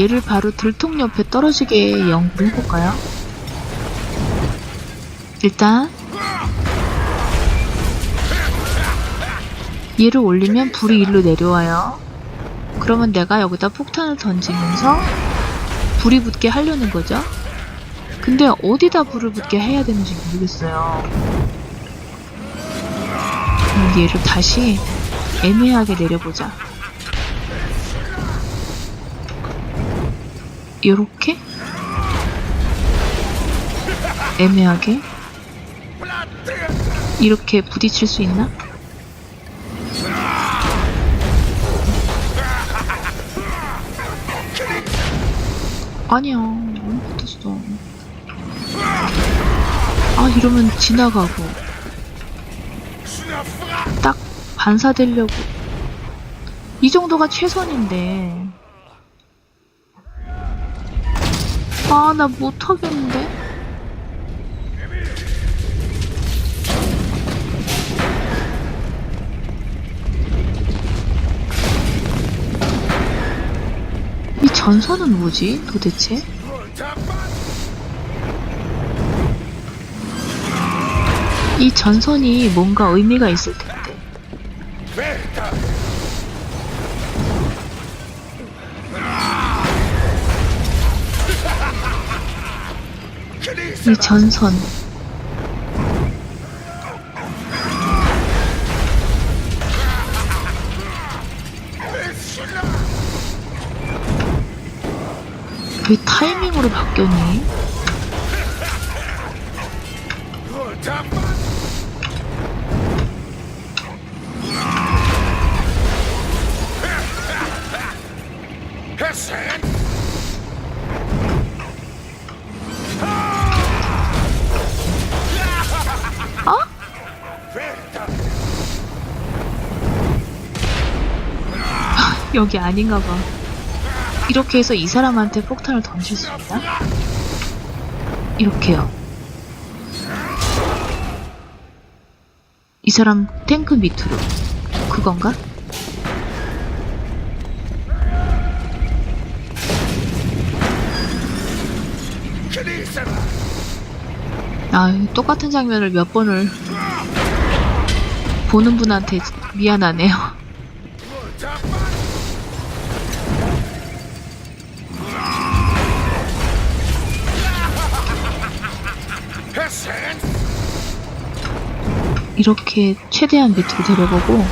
얘를 바로 들통 옆에 떨어지게 연구를 해볼까요? 일단 얘를 올리면 불이 일로 내려와요. 그러면 내가 여기다 폭탄을 던지면서 불이 붙게 하려는 거죠. 근데 어디다 불을 붙게 해야 되는지 모르겠어요. 얘를 다시 애매하게 내려보자. 요렇게? 애매하게? 이렇게 부딪힐 수 있나? 아니야, 안 붙었어. 아, 이러면 지나가고. 딱 반사되려고. 이 정도가 최선인데. 아, 나 못하겠는데? 이 전선은 뭐지, 도대체? 이 전선이 뭔가 의미가 있을 텐데. 이 전선. 왜 타이밍으로 바뀌었니? 여기 아닌가 봐. 이렇게 해서 이 사람한테 폭탄을 던질 수 있나? 이렇게요. 이 사람 탱크 밑으로. 그건가? 아, 똑같은 장면을 몇 번을 보는 분한테 미안하네요. 이렇게 최대한 밑으로 데려보고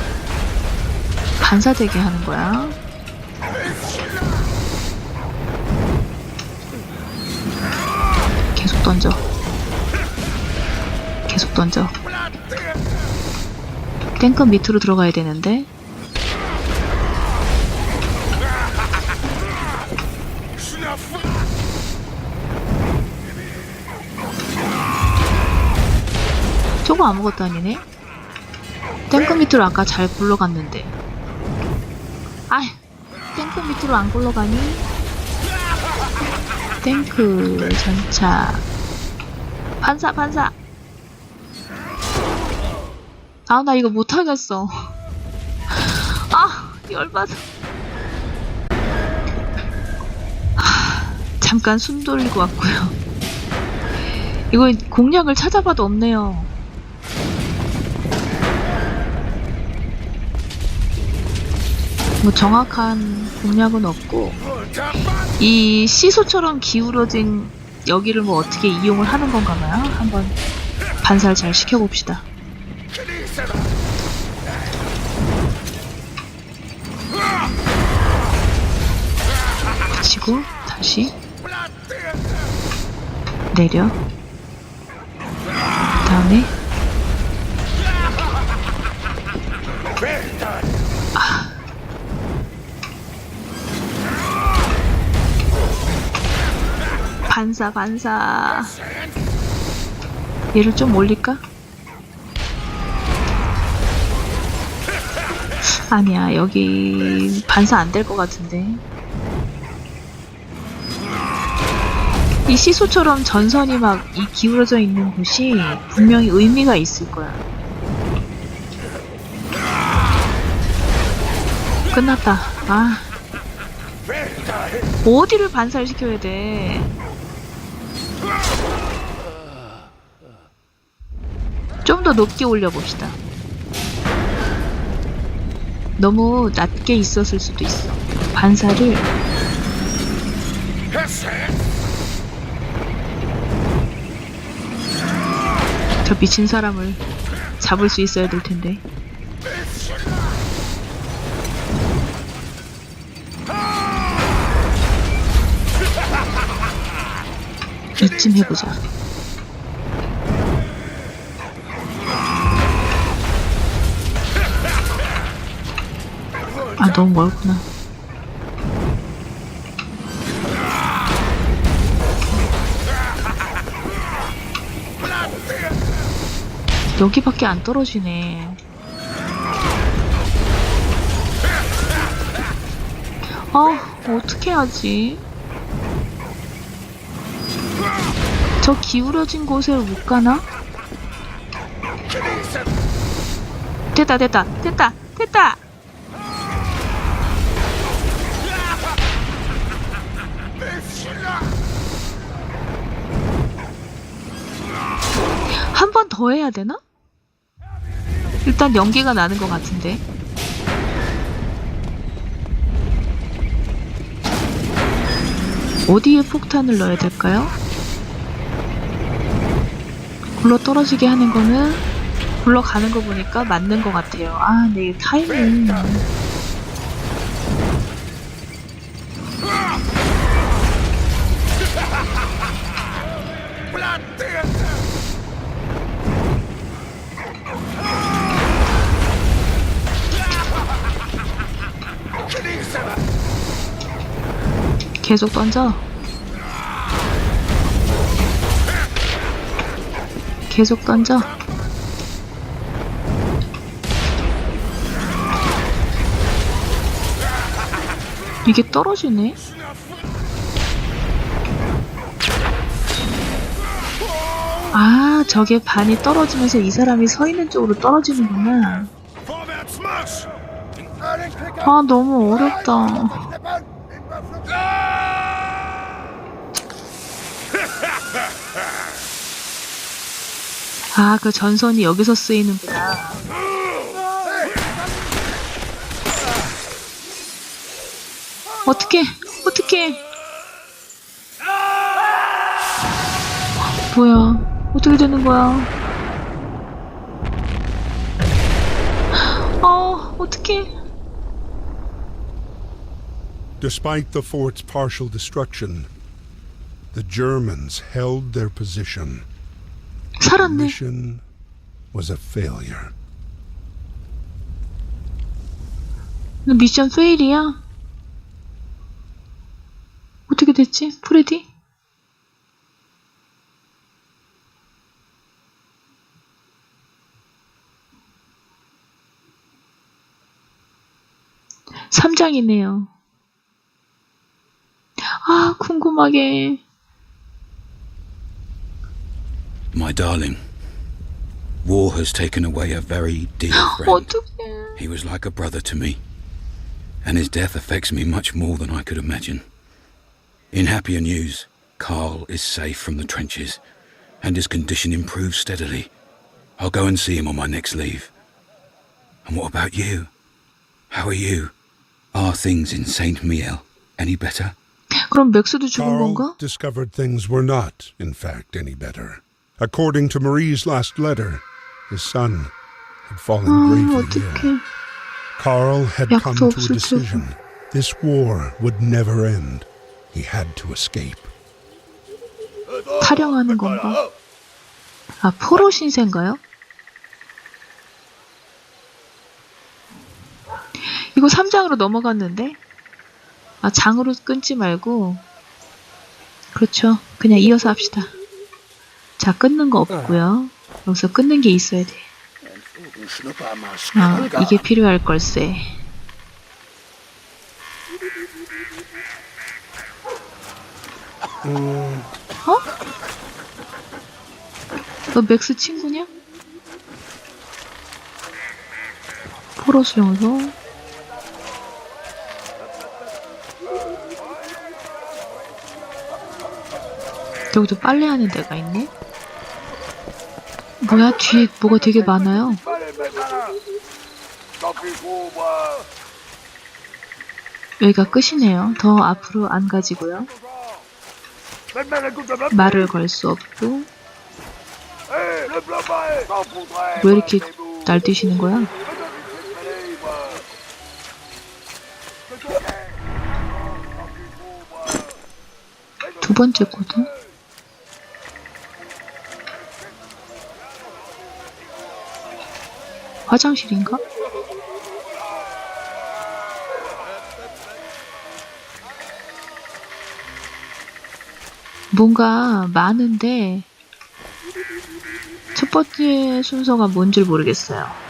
반사되게 하는 거야. 계속 던져. 계속 던져. 탱크 밑으로 들어가야 되는데. 저거 아무것도 아니네. 탱크 밑으로 아까 잘 굴러갔는데. 아, 탱크 밑으로 안 굴러가니? 탱크 전차. 반사, 반사. 아, 나 이거 못하겠어. 아, 열받아. 하, 잠깐 숨 돌리고 왔고요. 이거 공략을 찾아봐도 없네요. 뭐 정확한 공략은 없고 이 시소처럼 기울어진 여기를 뭐 어떻게 이용을 하는 건가 봐요. 한번 반사를 잘 시켜봅시다. 붙이고 다시 내려 그 다음에 반사 반사. 얘를 좀 올릴까? 아니야 여기 반사 안 될 것 같은데. 이 시소처럼 전선이 막 이 기울어져 있는 곳이 분명히 의미가 있을 거야. 끝났다. 아. 어디를 반살시켜야 돼? 좀 더 높게 올려봅시다. 너무 낮게 있었을 수도 있어. 반사를 저 미친 사람을 잡을 수 있어야 될 텐데. 이쯤 해보자. 아, 너무 멀구나. 여기밖에 안 떨어지네. 아, 어떻게 하지? 저 기울어진 곳에 못 가나? 됐다, 됐다, 됐다, 됐다! 한 번 더 해야 되나? 일단 연기가 나는 것 같은데. 어디에 폭탄을 넣어야 될까요? 굴러 떨어지게 하는 거는 굴러가는 거 보니까 맞는 것 같아요. 아, 네, 타이밍. 계속 던져. 계속 던져. 이게 떨어지네? 아, 저게 반이 떨어지면서 이 사람이 서 있는 쪽으로 떨어지는구나. 아, 너무 어렵다. 아, 그 전선이 여기서 쓰이는구나. 어떻게, 어떻게. 뭐야, 어떻게 되는 거야. 어, 어떻게. Despite the fort's partial destruction, the Germans held their position. 살았네. mission was a failure. 미션 페일이야? 어떻게 됐지? 프레디? 삼장이네요 아, 궁금하게. My darling, war has taken away a very dear friend. 어떡해. He was like a brother to me, and his death affects me much more than I could imagine. In happier news, Carl is safe from the trenches, and his condition improves steadily. I'll go and see him on my next leave. And what about you? How are you? Are things in Saint Miel any better? 그럼 맥스도 죽은 Carl 건가? discovered things were not, in fact, any better. According to Marie's last letter, his son had fallen 아, gravely ill. Carl had come to a 없을 테고. decision. This war would never end. He had to escape. 타령하는 건가? 아, 포로 신세인가요? 이거 3장으로 넘어갔는데? 아, 장으로 끊지 말고. 그렇죠. 그냥 이어서 합시다. 자, 끊는 거 없고요. 여기서 끊는 게 있어야 돼. 아, 이게 필요할 걸세. 어? 너 맥스 친구냐? 포로 수용소. 여기도 빨래하는 데가 있네? 뭐야, 뒤에 뭐가 되게 많아요. 여기가 끝이네요. 더 앞으로 안 가지고요. 말을 걸 수 없고. 왜 이렇게 날뛰시는 거야? 두 번째 거든? 화장실인가? 뭔가 많은데 첫 번째 순서가 뭔지 모르겠어요.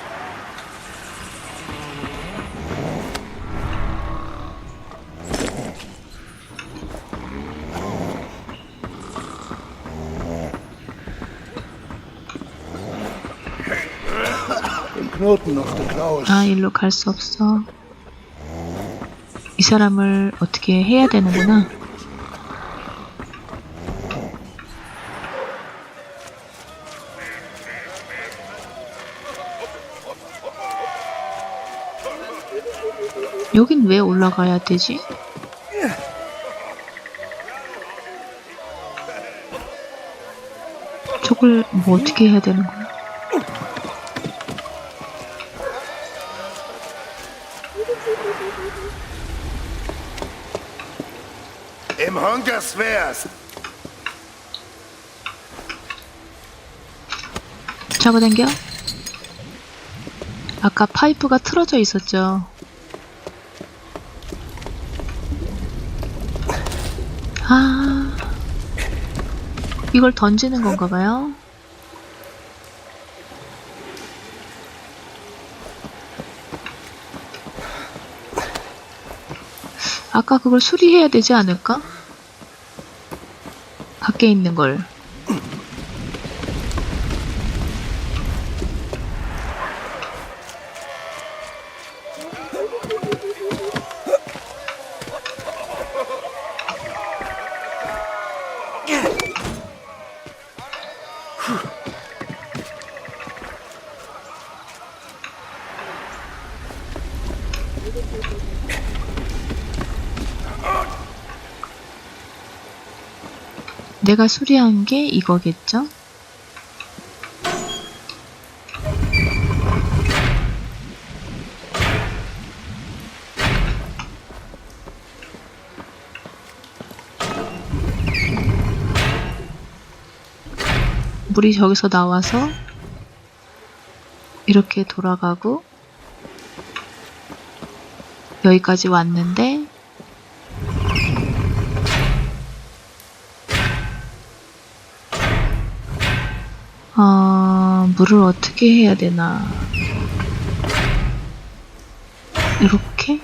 아, 일로 갈 수 없어. 이 사람을 어떻게 해야 되는구나. 여긴 왜 올라가야 되지? 저걸 뭐 어떻게 해야 되는 거야? Im Hunkerswärst. 잡아당겨. 아까 파이프가 틀어져 있었죠. 아, 이걸 던지는 건가 봐요. 아까 그걸 수리해야 되지 않을까? 밖에 있는 걸. 내가 수리한 게 이거겠죠? 물이 저기서 나와서 이렇게 돌아가고 여기까지 왔는데 아, 물을 어떻게 해야 되나. 이렇게?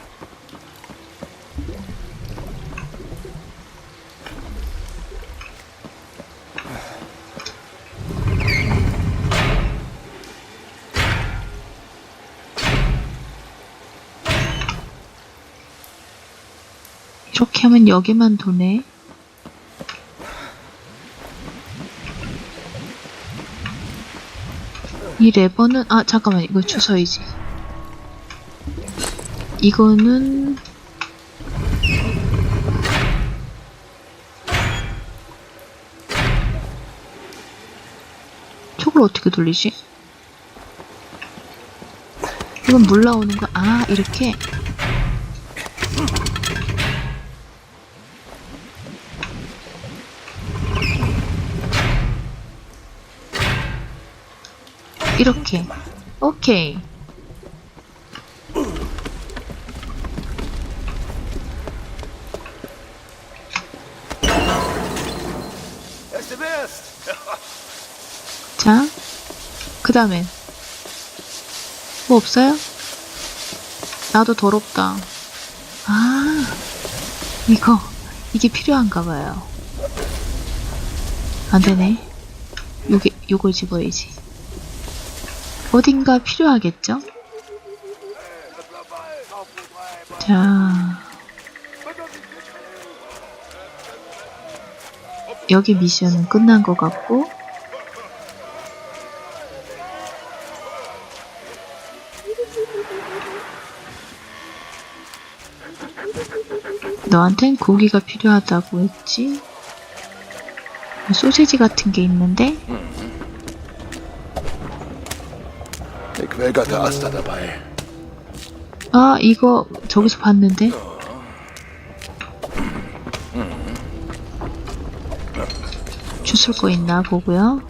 이렇게 하면 여기만 도네. 이 레버는 아 잠깐만 이거 주서이지 이거는 저걸 어떻게 돌리지? 이건 물 나오는 거, 아, 이렇게. 이렇게. 오케이. 자, 그 다음엔. 뭐 없어요? 나도 더럽다. 아, 이거, 이게 필요한가 봐요. 안 되네. 요게, 요걸 집어야지. 어딘가 필요하겠죠? 자, 여기 미션은 끝난 것 같고 너한텐 고기가 필요하다고 했지? 뭐 소세지 같은 게 있는데 Aster dabei. 아 이거 저기서 봤는데 주술 거 있나 보고요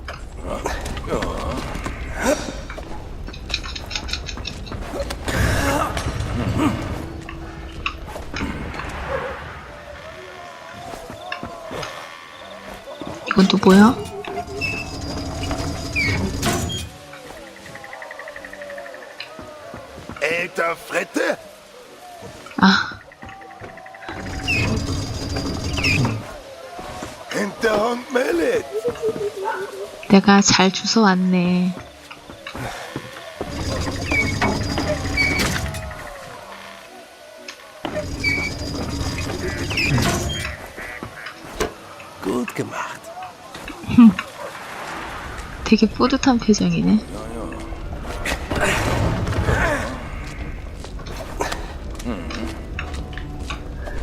이건 또 뭐야? 내가 잘 주워 왔네. 되게 뿌듯한 표정이네.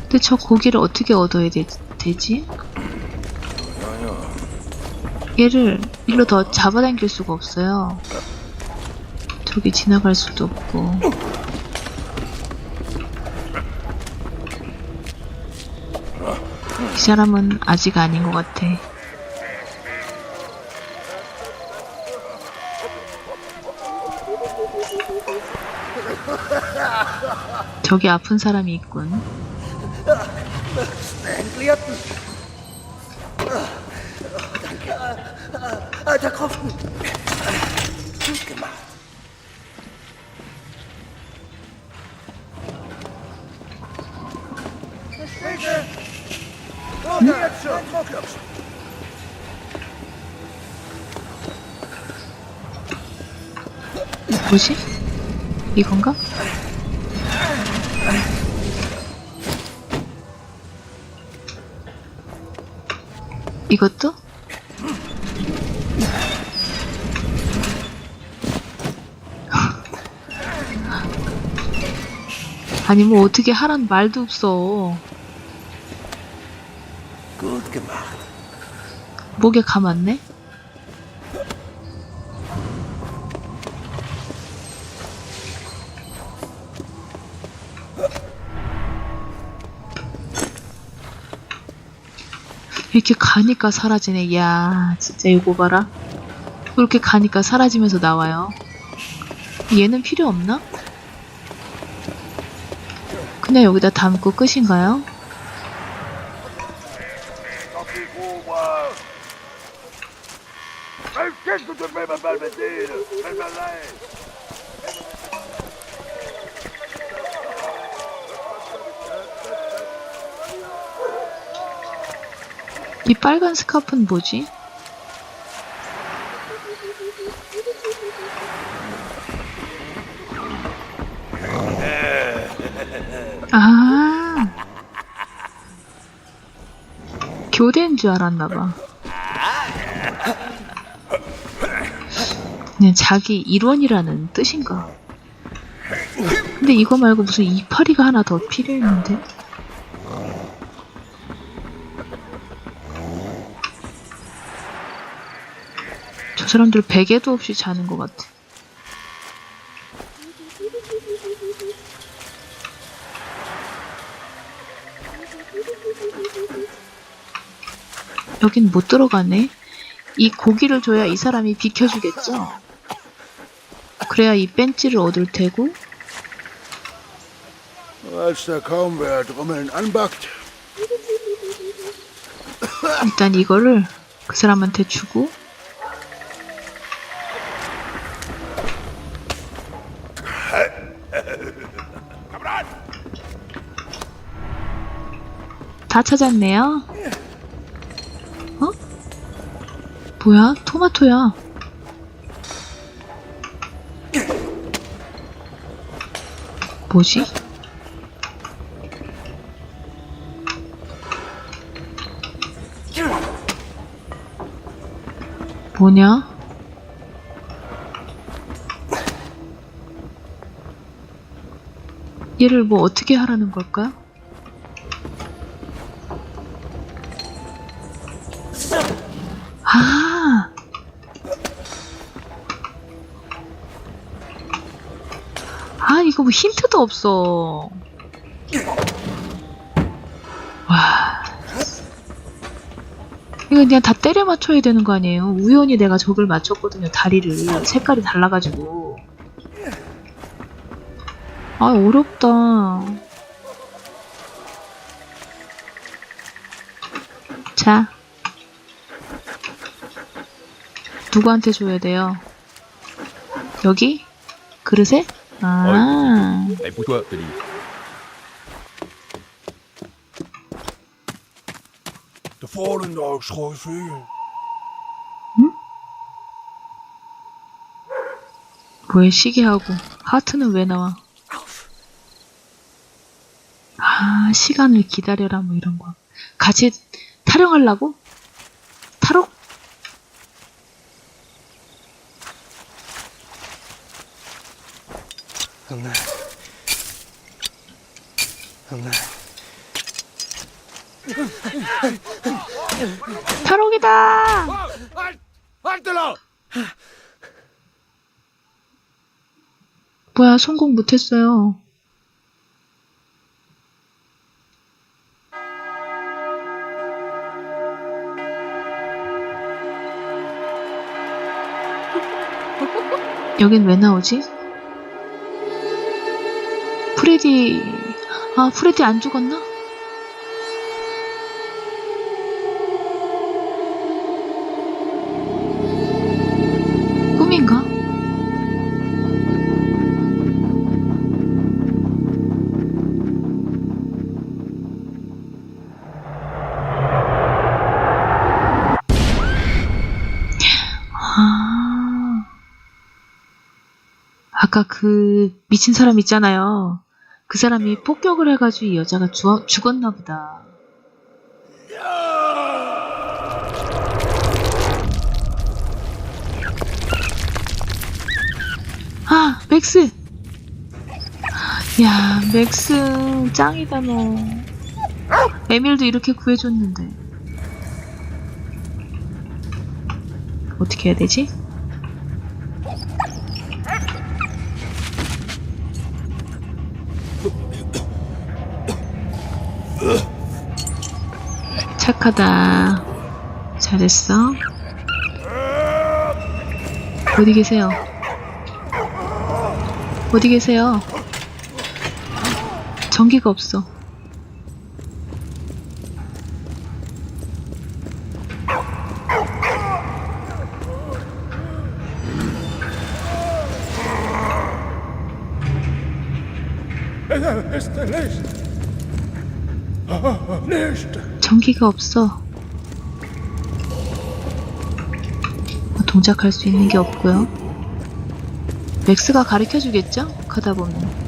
근데 저 고기를 어떻게 얻어야 되, 되지? 얘를 일로 더 잡아당길 수가 없어요. 저기 지나갈 수도 없고. 이 사람은 아직 아닌 것 같아. 저기 아픈 사람이 있군. Danke. Alter Kopfen! Gut gemacht. Hm? Jetzt schon! Druckluft. 뭐지? 이건가? 이것도? 아니 뭐 어떻게 하란 말도 없어. 목에 감았네? 이렇게 가니까 사라지네. 이야, 진짜 이거 봐라. 이렇게 가니까 사라지면서 나와요. 얘는 필요 없나? 그냥 여기다 담고 끝인가요? 이 빨간 스카프는 뭐지? 아. 교대인 줄 알았나봐. 그냥 자기 일원이라는 뜻인가? 근데 이거 말고 무슨 이파리가 하나 더 필요했는데? 저 사람들 베개도 없이 자는 것 같아. 여긴 못 들어가네. 이 고기를 줘야 이 사람이 비켜주겠죠? 그래야 이 벤치를 얻을 테고, 일단 이거를 그 사람한테 주고, 다 찾았네요. 뭐야? 토마토야. 뭐지? 뭐냐? 얘를 뭐 어떻게 하라는 걸까? 힌트도 없어. 와. 이거 그냥 다 때려 맞춰야 되는 거 아니에요? 우연히 내가 적을 맞췄거든요, 다리를. 색깔이 달라가지고. 아, 어렵다. 자. 누구한테 줘야 돼요? 여기? 그릇에? 아. De dogs gooi vuur. 왜 시계하고 하트는 왜 나와? 아 시간을 기다려라 뭐 이런 거 같이 타령하려고? 타록이다! Halt! Haltelo! 뭐야 성공 못했어요 여긴 왜 나오지? 프레디 아 프레디 안 죽었나? 아까 그 미친 사람 있잖아요. 그 사람이 폭격을 해가지고 이 여자가 죽, 죽었나 보다. 아, 맥스! 야, 맥스, 짱이다, 너. 에밀도 이렇게 구해줬는데. 어떻게 해야 되지? 착하다. 잘했어. 어디 계세요? 어디 계세요? 전기가 없어. 전기가 없어. 뭐 동작할 수 있는 게 없고요. 맥스가 가르쳐 주겠죠? 가다 보면.